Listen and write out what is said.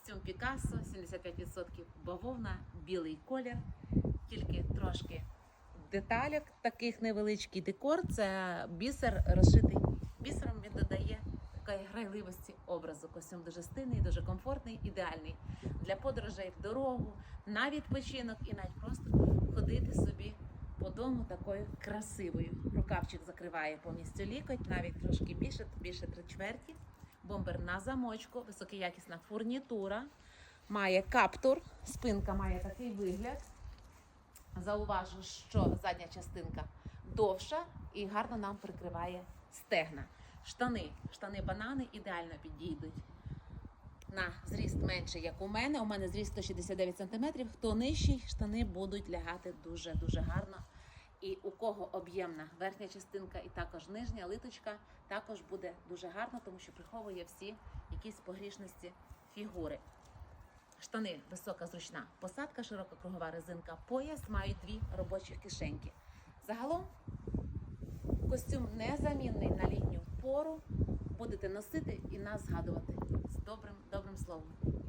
Костюм Пікассо, 75% бавовна, білий колір, тільки трошки деталек, таких невеличкий декор. Це бісер розшитий бісером. Він додає такої грайливості образу. Костюм дуже стильний, дуже комфортний, ідеальний для подорожей в дорогу, на відпочинок і навіть просто ходити собі по дому такою красивою. Рукавчик закриває повністю лікоть, навіть трошки більше, більше три чверті. Бомбер на замочку, високоякісна фурнітура. Має каптур, спинка має такий вигляд. Зауважу, що задня частинка довша і гарно нам прикриває стегна. Штани, штани банани ідеально підійдуть на зріст менший, як у мене. У мене зріст 169 см. Хто нижчий, штани будуть лягати дуже дуже гарно. І у кого об'ємна верхня частинка і також нижня литочка, також буде дуже гарно, тому що приховує всі якісь погрішності фігури. Штани висока зручна посадка, широка кругова резинка, пояс мають дві робочі кишеньки. Загалом костюм незамінний на літню пору. Будете носити і нас згадувати з добрим, добрим словом.